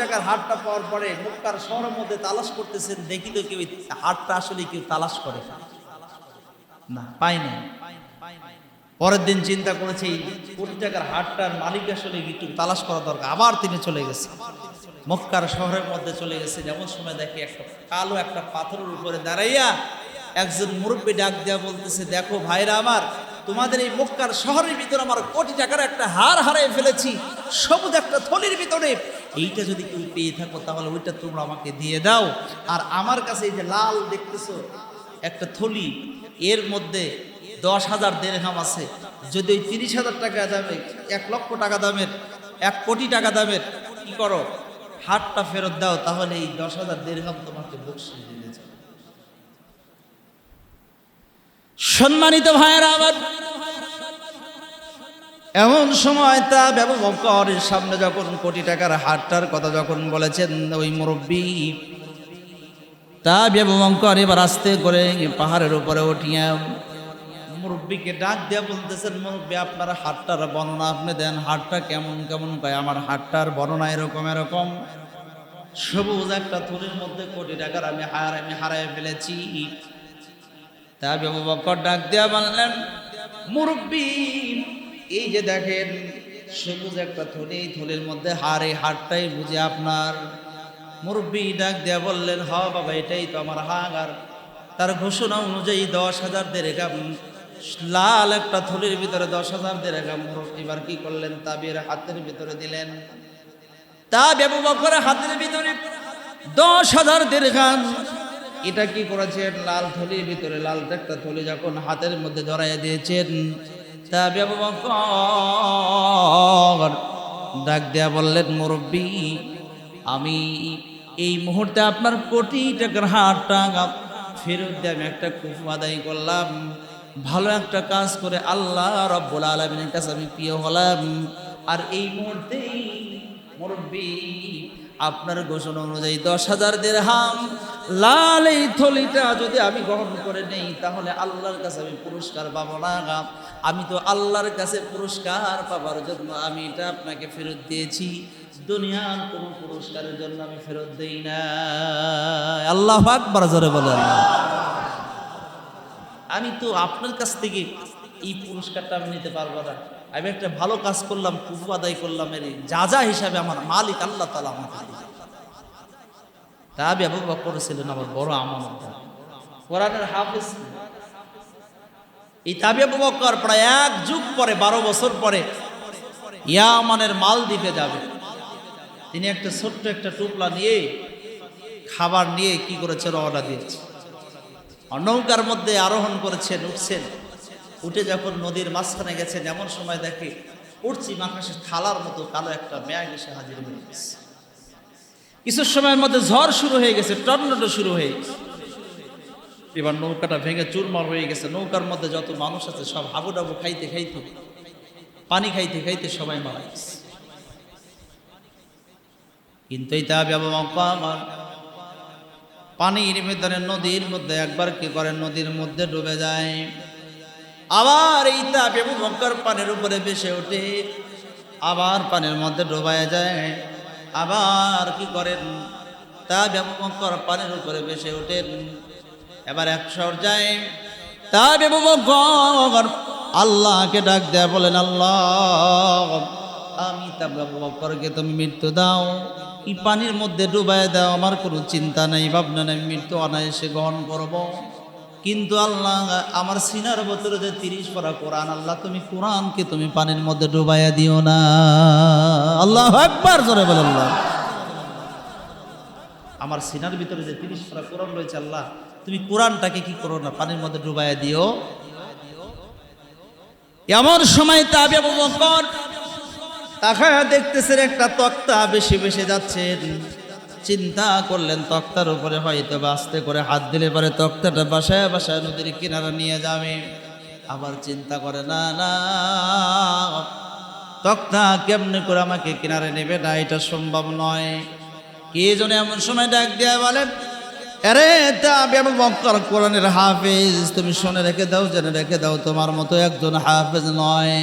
টাকার পাওয়ার পরে শহরের মধ্যে করতেছেন কেউ আসলে কেউ করে না পরের দিন চিন্তা করেছে টাকার মালিক আসলে করা দরকার? আবার তিনি চলে গেছে। মক্কার শহরের মধ্যে চলে গেছে, যেমন সময় দেখি একটা কালো একটা পাথরের উপরে দাঁড়াইয়া একজন মুরব্বী ডাক দেওয়া বলতেছে, দেখো ভাইরা আমার তোমাদের এই মক্কার শহরের ভিতরে আমার কোটি টাকার একটা হার হারিয়ে ফেলেছি। সবুজ একটা থলির ভিতরে। এইটা যদি কেউ পেয়ে থাকো, তাহলে ওইটা তোমরা আমাকে দিয়ে দাও। আর আমার কাছে এই যে লাল দেখতেছো, একটা থলি, এর মধ্যে দশ হাজার দেড়হাম আছে। যদি ওই তিরিশ হাজার টাকা দামে, এক লক্ষ টাকা দামের, এক কোটি টাকা দামের, কি করো? হাটটা ফেরত দাও, তাহলে এই দশ হাজার দেড়হাম তোমাকে বকশিস দিতে সম্মানিত ভাইয়েরা, আমার এমন সময় তা ব্যবহারের সামনে যখন কোটি টাকার হাটটার কথা যখন বলেছেন ওই মুরব্বী, তা ব্যবঙ্কর এবার আস্তে করে পাহাড়ের উপরে উঠিয়া মুরব্বীকে ডাক দিয়ে বলতেছেন, মুরব্বী, আপনার হাটটার বর্ণনা আপনি দেন হাটটা কেমন কেমন কয়? আমার হাটটার বর্ণনা এরকম এরকম। সবুজ একটা থলির মধ্যে কোটি টাকার আমি হার, আমি হারাই ফেলেছি। তা ডাক দেয়া বললেন, মুরব্বী, এই যে দেখেন, সবুজ একটা থলি থলির মধ্যে হার এই হারটাই বুঝে আপনার। মুরব্বী ডাক দেয়া বললেন, হ বাবা, এটাই তো আমার হাগ আর তার ঘোষণা অনুযায়ী দশ হাজার দেড়েকাম লাল একটা থলির ভিতরে দশ হাজার মুরব্বী এবার কি করলেন? তাবির হাতের ভিতরে দিলেন। তা বাবু বকরের হাতের ভিতরে দশ হাজার দেড়খান এটা কি করেছেন? লাল থলির ভিতরে লাল একটা থলি যখন হাতের মধ্যে ধরাইয়া দিয়েছেন ডাক দেয়া বললেন, মুরব্বী, আমি এই মুহূর্তে আপনার কোটি টাকার হাট টাকা ফেরত দিয়ে আমি একটা কুফু আদায় করলাম। ভালো একটা কাজ করে আল্লাহ রব্বুল আলমিনের কাছে আমি প্রিয় হলাম। আর এই মুহূর্তেই, মুরব্বী, আপনার ঘোষণা অনুযায়ী দশ হাজার দেড়হাম লাল এই থলিটা যদি আমি গ্রহণ করে নেই, তাহলে আল্লাহর কাছে আমি পুরস্কার পাবো না আমি তো আল্লাহর কাছে পুরস্কার পাবার জন্য আমি এটা আপনাকে ফেরত দিয়েছি। দুনিয়ার কোনো পুরস্কারের জন্য আমি ফেরত দেই না আল্লাহ আকবার বলেন। আমি তো আপনার কাছ থেকে এই পুরস্কারটা আমি নিতে পারব না। আমি একটা ভালো কাজ করলাম কুফু আদায় করলাম এর যা যা হিসাবে আমার মালিক আল্লাহ তালা আমাকে দিলেন। তা আমি আবু বকর ছিলেন আমার বড় আমানত কোরআনের হাফিজ এই তাবি আবু বকর প্রায় এক যুগ পরে, বারো বছর পরে, ইয়ামানের মাল দিতে যাবে। তিনি একটা ছোট্ট একটা টুপলা নিয়ে, খাবার নিয়ে কি করেছে, রওনা দিয়েছে। নৌকার মধ্যে আরোহণ করেছেন, উঠছেন। উঠে যখন নদীর মাঝখানে গেছেন, এমন সময় দেখে, উঠছি আকাশে থালার মতো কালো একটা ব্যাগ এসে হাজির হয়ে গেছে। কিছু সময়ের মধ্যে ঝড় শুরু হয়ে গেছে, টর্নেডো শুরু হয়ে গেছে। এবার নৌকাটা ভেঙে চুরমার হয়ে গেছে। নৌকার মধ্যে যত মানুষ আছে, সব হাবুডাবু খাইতে খাইতে, পানি খাইতে খাইতে সবাই মারা গেছে। কিন্তু এই তা আমার পানির ভিতরে, নদীর মধ্যে, একবার কি করে, নদীর মধ্যে ডুবে যায়। আবার এই তাপ এবং পানির উপরে ভেসে ওঠে, আবার পানির মধ্যে ডোবায় যায়। আবার কি করেন? তা মক্কর পানির উপরে ভেসে ওঠেন। এবার এক যায় তা মক্কর আল্লাহকে ডাক দেয়া বলেন, আল্লাহ, আমি তা মক্করকে তুমি মৃত্যু দাও। এই পানির মধ্যে ডুবায় দাও, আমার কোনো চিন্তা নেই, ভাবনা নেই মৃত্যু অনায়াসে গ্রহণ করব। কিন্তু আল্লাহ আমার সিনার ভেতরে যে তিরিশ পরা কোরআন, আল্লাহ তুমি কোরআনকে তুমি পানির মধ্যে ডুবাইয়া দিও না। আল্লাহ একবার জোরে বলে আল্লাহ। আমার সিনার ভিতরে যে তিরিশ পরা কোরআন রয়েছে, আল্লাহ, তুমি কোরআনটাকে কি করো না, পানির মধ্যে ডুবাইয়া দিও? এমন সময় তাবে বকর দেখতেছেন একটা তক্তা বেশি বেশি যাচ্ছেন। চিন্তা করলেন, তক্তার উপরে হয়তো বা আস্তে করে হাত দিলে পরে তক্তাটা বাসায় বাসায় নদীর কিনারা নিয়ে যাবে। আবার চিন্তা করে, না না, তক্তা কেমনে করে আমাকে কিনারে নেবে? না, এটা সম্ভব নয়। কে যেন এমন সময় ডাক দেয়া বলেন আরে তা আমি মক্কর কোরআনের হাফেজ, তুমি শুনে রেখে দাও, জেনে রেখে দাও, তোমার মতো একজন হাফেজ নয়।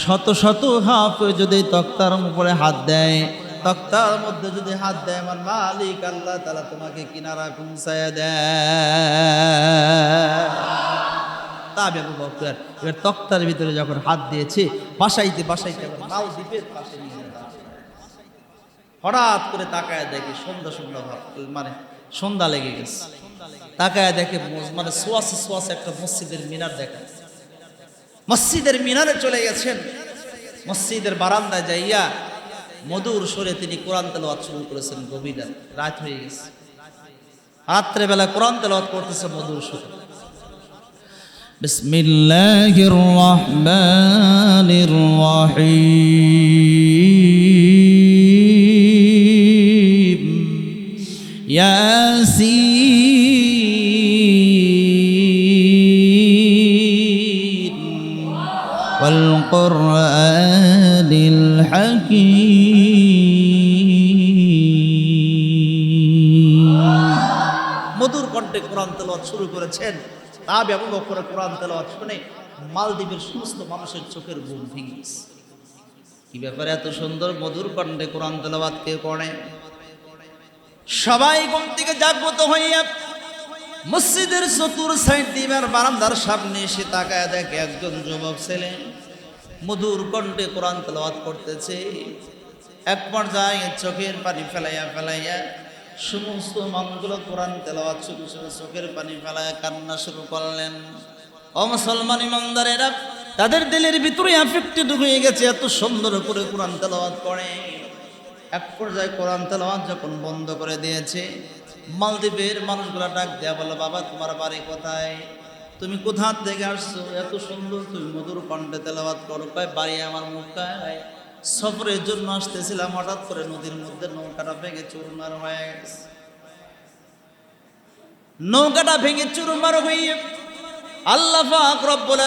শত শত হাফেজ যদি তক্তার উপরে হাত দেয় তক্তার মধ্যে যদি হাত দেয়, আমার মালিক আল্লাহ তালা তোমাকে কিনারা পৌঁছায় দেয়। তা বকর, এবার তক্তার ভিতরে যখন হাত দিয়েছে, বাসাইতে বাসাইতে হঠাৎ করে তাকায় দেখে সন্ধ্যা সন্ধ্যা ভাব মানে সন্ধ্যা লেগে গেছে। তাকায় দেখে মানে সোয়াশে সোয়াশে একটা মসজিদের মিনার দেখা। মসজিদের মিনারে চলে গেছেন। মসজিদের বারান্দায় যাইয়া মধুর সরে তিনি কোরআন তেলাওয়াত শুরু করেছেন, গভীরা। রাত হয়ে গেছে। রাত্রেবেলা কোরআন তেলাওয়াত করতেছে মধুর স্বরে বিসমিল্লাহির রহমানির রহিম। কোরআন তেলাওয়াত শুরু করেছেন। তা ব্যবহার করে কোরআন তেলাওয়াত শুনে মালদ্বীপের সমস্ত মানুষের চোখের ঘুম ভেঙে গেছে। কি ব্যাপারে এত সুন্দর মধুর কণ্ঠে কোরআন তেলাওয়াত কে পড়ে? সবাই ঘুম থেকে জাগ্রত হইয়া মসজিদের চতুর সাইড দিবার বারান্দার সামনে এসে তাকায় দেখে একজন যুবক ছেলে মধুর কণ্ঠে কোরআন তেলাওয়াত করতেছে। এক পর্যায়ে চোখের পানি ফেলাইয়া ফেলাইয়া সমস্ত মানুষগুলো কোরআন তেলাওয়াত শুরু শুরু চোখের পানি ফেলায় কান্না শুরু করলেন। ও মুসলমান ইমানদারেরা, তাদের দিলের ভিতরে অ্যাফেক্টেড হয়ে গেছে, এত সুন্দর করে কোরআন তেলাওয়াত করে। এক পর্যায়ে কোরআন তেলাওয়াত যখন বন্ধ করে দিয়েছে, মালদ্বীপের মানুষগুলা ডাক দেয়া বলো বাবা, তোমার বাড়ি কোথায়? তুমি কোথা থেকে আসছো? এত সুন্দর, তুমি মধুর কণ্ঠে তেলাওয়াত করো। বাড়ি আমার মুখায় সফরের জন্য আসতেছিলাম, হঠাৎ করে নদীর মধ্যে নৌকাটা ভেঙে চুরমার হয়ে গেছে। নৌকাটা ভেঙে চুরমার হয়ে আল্লাহ পাক রব্বুল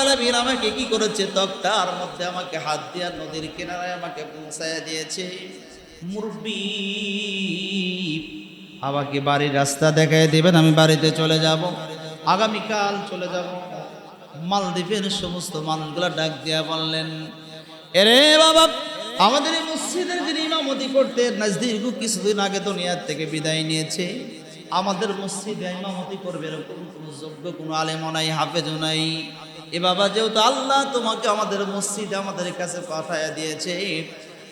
আমাকে কি করেছে? তক্তার মধ্যে আমাকে হাত দিয়া নদীর কিনারায় আমাকে পৌঁছায় দিয়েছে। মুরব্বি, আমাকে বাড়ির রাস্তা দেখায় দেবেন, আমি বাড়িতে চলে যাব। আগামীকাল চলে যাব। মালদ্বীপের সমস্ত মানুষগুলা ডাক দিয়া বললেন, এরে বাবা আমাদের এই মসজিদের যিনি ইমামতি করতে নাজদীর্ঘ কিছুদিন আগে দুনিয়ার থেকে বিদায় নিয়েছে। আমাদের মসজিদে ইমামতি করবে এরকম কোনো যোগ্য, কোনো আলেমও নাই, হাফেজও নাই। এ বাবা, যেহেতু আল্লাহ তোমাকে আমাদের মসজিদে আমাদের কাছে পাঠায়া দিয়েছে,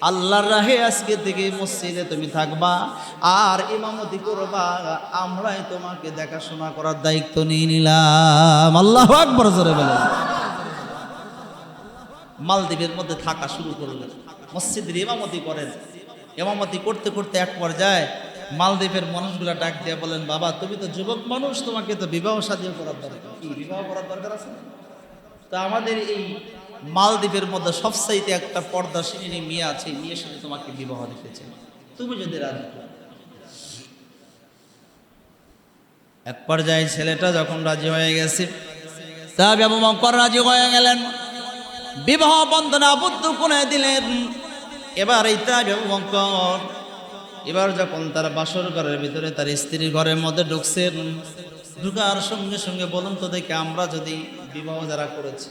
আল্লাহর রাহে আজকে থেকে মসজিদে তুমি থাকবা। আর ইমামতি করবা, আমরাই তোমাকে দেখাশোনা করার দায়িত্ব নিয়ে নিলাম। আল্লাহ আকবর, জোরে বলেন। মালদ্বীপের মধ্যে থাকা শুরু করলেন। মসজিদের ইমামতি করেন। ইমামতি করতে করতে এক পর্যায়ে মালদ্বীপের মানুষগুলা ডাক দিয়ে বলেন, বাবা, তুমি তো যুবক মানুষ, তোমাকে তো বিবাহ সাদিও করার দরকার। বিবাহ করার দরকার আছে? তো আমাদের এই মালদ্বীপের মধ্যে সবসাইতে একটা পর্দা শ্রেণি মেয়ে আছে মেয়ের সাথে তোমাকে বিবাহ চাই তুমি যদি রাজি। এক পর্যায়ে ছেলেটা যখন রাজি হয়ে গেছে তা বাবু মক্কর রাজি হয়ে গেলেন। বিবাহ বন্ধনে আবদ্ধ করে দিলেন? এবার এই তাবে মক্কর এবার যখন তার বাসর ঘরের ভিতরে তার স্ত্রীর ঘরের মধ্যে ঢুকছেন, ঢুকার সঙ্গে সঙ্গে বলুন তো দেখে আমরা যদি বিবাহ যারা করেছি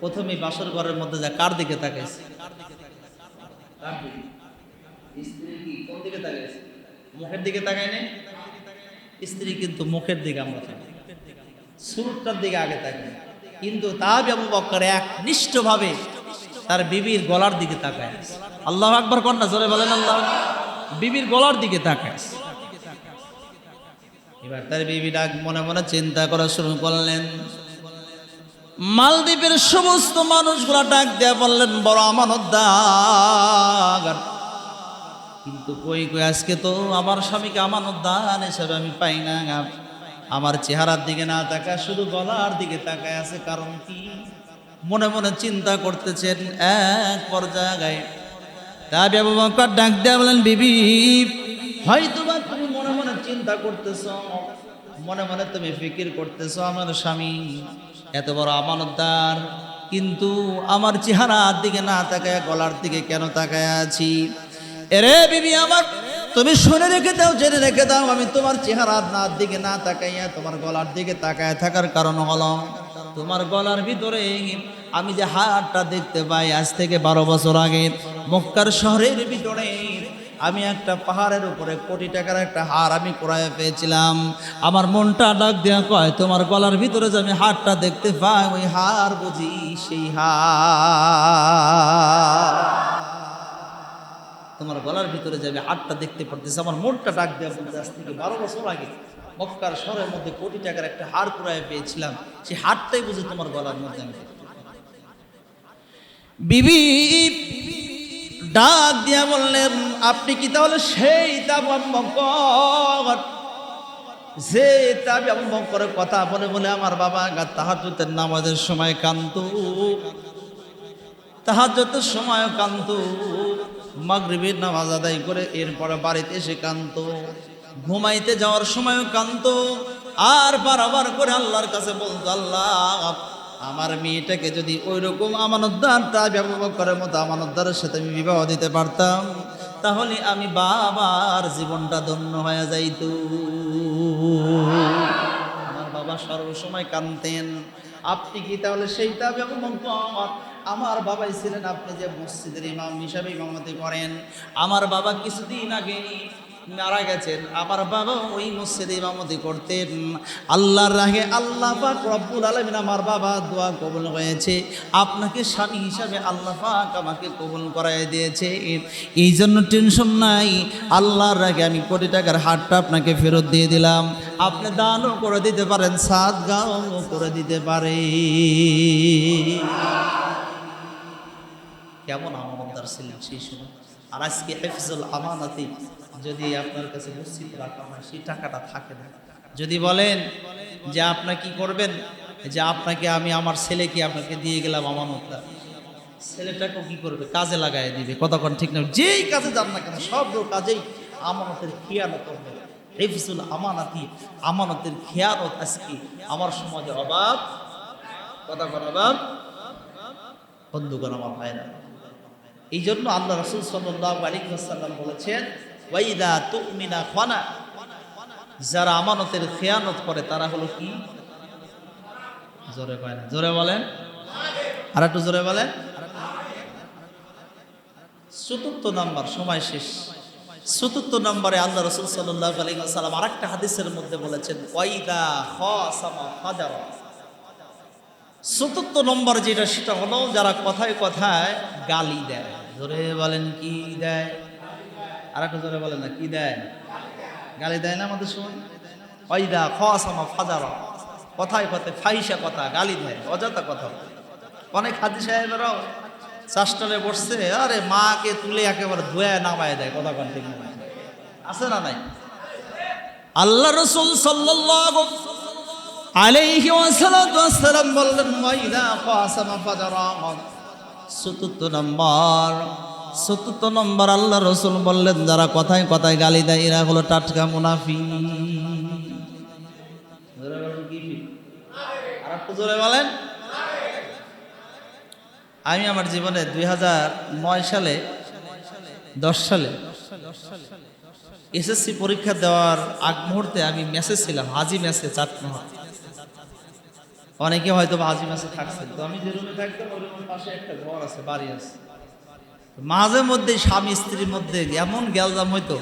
প্রথমে বাসর ঘরের মধ্যে যা কার দিকে তাকাইছে? দিকে? কোন মুখের দিকে তাকায় নাই? স্ত্রী কিন্তু মুখের দিকে আমরা তাকাই। সুরটার দিকে আগে তাকায় কিন্তু তা আবু এক নিষ্ঠভাবে তার বিবির গলার দিকে তাকায় আল্লাহ আকবর কন্যা জোরে বলেন আল্লাহ বিবির গলার দিকে তাকায় এবার তার বিবি ডাক মনে মনে চিন্তা করা শুরু করলেন। মালদ্বীপের সমস্ত মানুষগুলা ডাক দেয়া বললেন, বড় আমানত কিন্তু কই কই, আজকে তো আমার স্বামীকে আমানত দান হিসেবে আমি পাই না আমার চেহারার দিকে না তাকায়, শুধু গলার দিকে তাকায় আছে কারণ কি? মনে মনে চিন্তা করতেছেন এক পর্যায়ে। তা বাবু বকর ডাক দেয়া বলেন, বিবি হয়তো বা তুমি মনে মনে চিন্তা করতেছ, মনে মনে তুমি ফিকির করতেছ আমার স্বামী। এত বড় আমানতদার, কিন্তু আমার চেহারার দিকে না তাকায়, গলার দিকে কেন তাকায় আছি? এরে বিবি, আমার তুমি শুনে রেখে দাও, জেনে রেখে দাও, আমি তোমার চেহারার নার দিকে না তাকাইয়া তোমার গলার দিকে তাকায় থাকার কারণ হলো, তোমার গলার ভিতরে আমি যে হাড়টা দেখতে পাই আজ থেকে বারো বছর আগে, মক্কার শহরের ভিতরে আমি একটা পাহাড়ের উপরে কোটি টাকার একটা হার আমি ক্রয় পেয়েছিলাম। আমার মনটা ডাক দেওয়া কয়, তোমার গলার ভিতরে যে আমি হারটা দেখতে পাই, ওই হার বুঝি সেই হার ভিতরে যাবে, হাতটা দেখতে পারতেছে। আমার মনটা ডাক দেওয়া বলতে আজ থেকে বারো বছর আগে মক্কার শহরের মধ্যে কোটি টাকার একটা হার কুড়ায় পেয়েছিলাম। সেই হারটাই বুঝে তোমার গলার মধ্যে আমি বিবি, ডাক দিয়া বললেন, আপনি কি তাহলে সেই তাব যে তাবি আবু বঙ্করের কথা বলে বলে আমার বাবা তাহাজুতের নামাজের সময় কান্ত তাহাজ্জতের সময় কান্ত মাগরিবের নামাজ আদায় করে এরপরে বাড়িতে এসে কান্ত ঘুমাইতে যাওয়ার সময় কান্ত আর বারবার করে আল্লাহর কাছে বলতো, আল্লাহ, আমার মেয়েটাকে যদি ওই রকম আমানতদারটা ব্যবহার করার মতো আমানতদারের সাথে আমি বিবাহ দিতে পারতাম, তাহলে আমি বাবার জীবনটা ধন্য হয়ে যাইতো। আমার বাবা সর্বসময় কানতেন আপনি কি তাহলে সেইটা এবং আমার বাবাই ছিলেন আপনি যে মসজিদের ইমাম হিসাবে ইমামতি করেন। আমার বাবা কিছুদিন আগে মারা গেছেন। আমার বাবা ওই মসজিদে ইমামতি করতেন। আল্লাহর রাহে আল্লাহ পাক রব্বুল আলমিন আমার বাবা দোয়া কবুল হয়েছে। আপনাকে স্বামী হিসাবে আল্লাহ পাক আমাকে কবুল করাই দিয়েছে। এই জন্য টেনশন নাই। আল্লাহর রাগে আমি কোটি টাকার হাটটা আপনাকে ফেরত দিয়ে দিলাম। আপনি দানও করে দিতে পারেন সাত গাও করে দিতে পারে। কেমন আমানতদার ছিলেন সেই সময়? আর আজকে হেফজুল আমানাতি যদি আপনার কাছে মসজিদ রাখা হয়, সেই টাকাটা থাকে না। যদি বলেন যে আপনার কি করবেন? যে আপনাকে আমি আমার ছেলেকে আপনাকে দিয়ে গেলাম আমানতটা। ছেলেটাকেও কি করবে? কাজে লাগাই দিবে। কতক্ষণ ঠিক না? যেই কাজে যান না কেন, সব কাজেই আমানতের খেয়ানত হবে হেফজুল আমানাতি, আমানতের খেয়ানত আজকে আমার সমাজে অভাব। কতক্ষণ অভাব বন্ধুগণ, আমার ভাইরা এই জন্য আল্লাহ রসুল আলিকাল্লাম বলেছেন, ওয়াইদা তুমিনা খানা। যারা আমানতের খেয়ানত করে, তারা হলো কি? জোরে কয় না, জোরে বলেন। আর একটু জোরে বলেন। চতুর্থ নাম্বার, সময় শেষ। চতুর্থ নম্বরে আল্লাহ রসুল সাল্লাহ আলাইসাল্লাম আর একটা হাদিসের মধ্যে বলেছেন, ওয়াইদা চতুর্থ নম্বর যেটা, সেটা হলো যারা কথায় কথায় গালি দেয়। জোরে বলেন, কি দেয়? আর একটা জোরে বলেন না, কি দেয়? গালি দেয় না আমাদের সময়? ওইদা খাসামা ফাজারা। কথায় কথায় ফাইসা কথা, গালি দেয়, অযথা কথা। অনেক হাজি সাহেবেরাও চাষটালে বসছে, আরে মাকে তুলে একেবারে ধুয়ে নামায় দেয়, কথা কন ঠিক না আছে না নাই? আল্লাহ রসুল সাল্লাল্লাহু আলাইহি ওয়াসাল্লাম বললেন, ওয়াইদা কাসামা ফাজারা। চতুর্থ নম্বর চতুর্থ নম্বর আল্লাহ রসুল বললেন, যারা কথায় কথায় গালি দেয়, এরা হলো টাটকা মুনাফি বলেন আমি আমার জীবনে দুই হাজার নয় সালে, দশ সালে এসএসসি পরীক্ষা দেওয়ার আগ মুহূর্তে আমি মেসে ছিলাম, হাজি মেসে চাটমোহর। অনেকে হয়তো হাজি মেসে থাকছেন তো আমি যে রুমে থাকতাম, ওই রুমের পাশে একটা ঘর আছে, বাড়ি আছে মাঝে মধ্যে স্বামী স্ত্রীর মধ্যে এমন গ্যালজাম হইতো,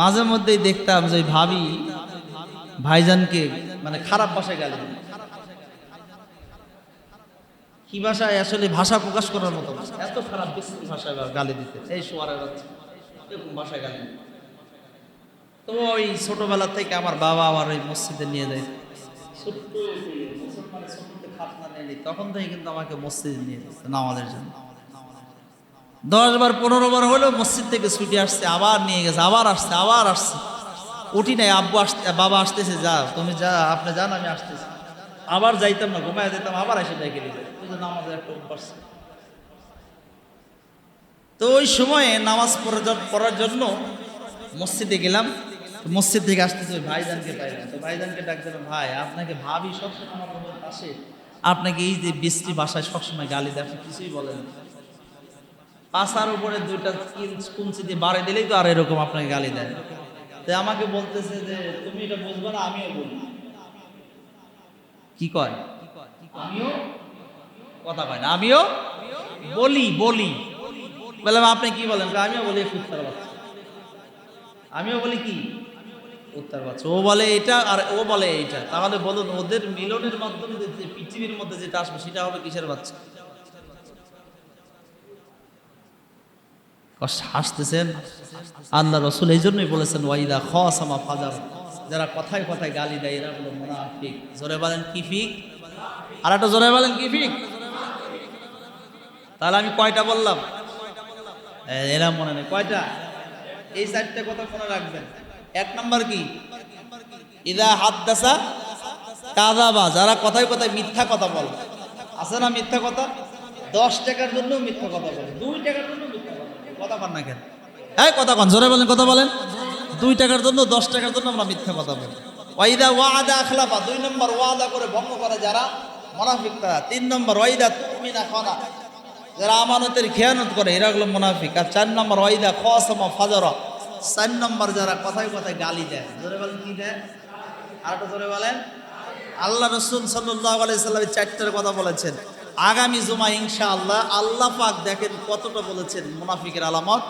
মাঝে মধ্যেই দেখতাম যে ভাবি ভাইজানকে মানে খারাপ ভাষায় গালি। কি ভাষায় আসলে ভাষা প্রকাশ করার মতো। এত খারাপ বিশ্রী ভাষায় গালি দিতে এই সোয়ারের এরকম ভাষায় গালি। তো ওই ছোটবেলা থেকে আমার বাবা আমার ওই মসজিদে নিয়ে যায় তখন থেকে কিন্তু আমাকে মসজিদে নিয়ে যাচ্ছে নামাজের জন্য দশ বার পনেরো বার হলেও মসজিদ থেকে ছুটি আসছে, আবার নিয়ে গেছে, আবার আসছে আবার আসছে। উঠি নাই, আব্বু আসতে, বাবা আসতেছে, যা, তুমি যা, আপনি যান, আমি আসতেছি। আবার যাইতাম না ঘুমায় যেতাম আবার এসে ওই যে নামাজের একটা তো ওই সময়ে নামাজ পড়ার জন্য মসজিদে গেলাম। মসজিদ থেকে আসতেছে ভাইজানকে পাইলাম তো ভাইজানকে ডাক দিলাম, ভাই, আপনাকে ভাবি সবসময় আমার রুমের পাশে আপনাকে এই যে বৃষ্টি বাসায় সবসময় গালি দেয়, আপনি কিছুই বলেন। পাশার উপরে দুইটা কুঞ্চি দিয়ে বাড়ি দিলেই তো আর এরকম আপনাকে গালি দেয়। তো আমাকে বলতেছে যে, তুমি এটা বুঝবে না, আমিও বলি কি কয়? আমিও? কথা কয় না, আমিও? বলি বলি। বললাম, আপনি কি বলেন? আমিও বলি বাচ্চা। আমিও বলি কি? উত্তর বাচ্চা ও বলে এটা আর ও বলে এইটা। তাহলে বলুন, ওদের মিলনের মাধ্যমে যে পৃথিবীর মধ্যে যেটা আসবে, সেটা হবে কিসের বাচ্চা? হাসতেছেন? আল্লাহ রসুল এই জন্যই বলেছেন, ওয়াইদা ফাজার। যারা কথায় কথায় গালি দেয়, এরা বলো মোনাফিক। জোরে বলেন, কি ফিক? আর একটা জোরে বলেন, কি ফিক? তাহলে আমি কয়টা বললাম? এরা মনে নেই। কয়টা? এই চারটা কথা মনে রাখবেন। এক নম্বর কি? ইদা হাদ্দাসা কাদাবা যারা কথায় কথায় মিথ্যা কথা বলে। আছে না মিথ্যা কথা? দশ টাকার জন্য মিথ্যা কথা বলে। দুই টাকার জন্য কথা বলে। না কেন? এই, কথা কন জোরে বলেন, কথা বলেন। দুই টাকার জন্য, দশ টাকার জন্য আমরা মিথ্যা কথা বলি। ওয়াইদা ওয়াদা আখলাফা। দুই নম্বর ওয়াদা করে ভঙ্গ করে যারা মোনাফিক তারা। তিন নম্বর ওয়াইদা তুমিনা খানা। যারা আমানতের খেয়ানত করে, এরা হলো মোনাফিক। আর চার নম্বর ওয়াইদা খাসমা ফাজরা। চার নম্বর যারা কথায় কথায় গালি দেয় ধরে বলেন কি দেয়? আর একটা জোরে বলেন। আল্লাহ রসুল সাল্লাহ আলাইসাল্লামের চারটার কথা বলেছেন, আগামী জুমা ইনশা আল্লাহ আল্লাহ পাক দেখেন কতটা বলেছেন মুনাফিকের আলামত।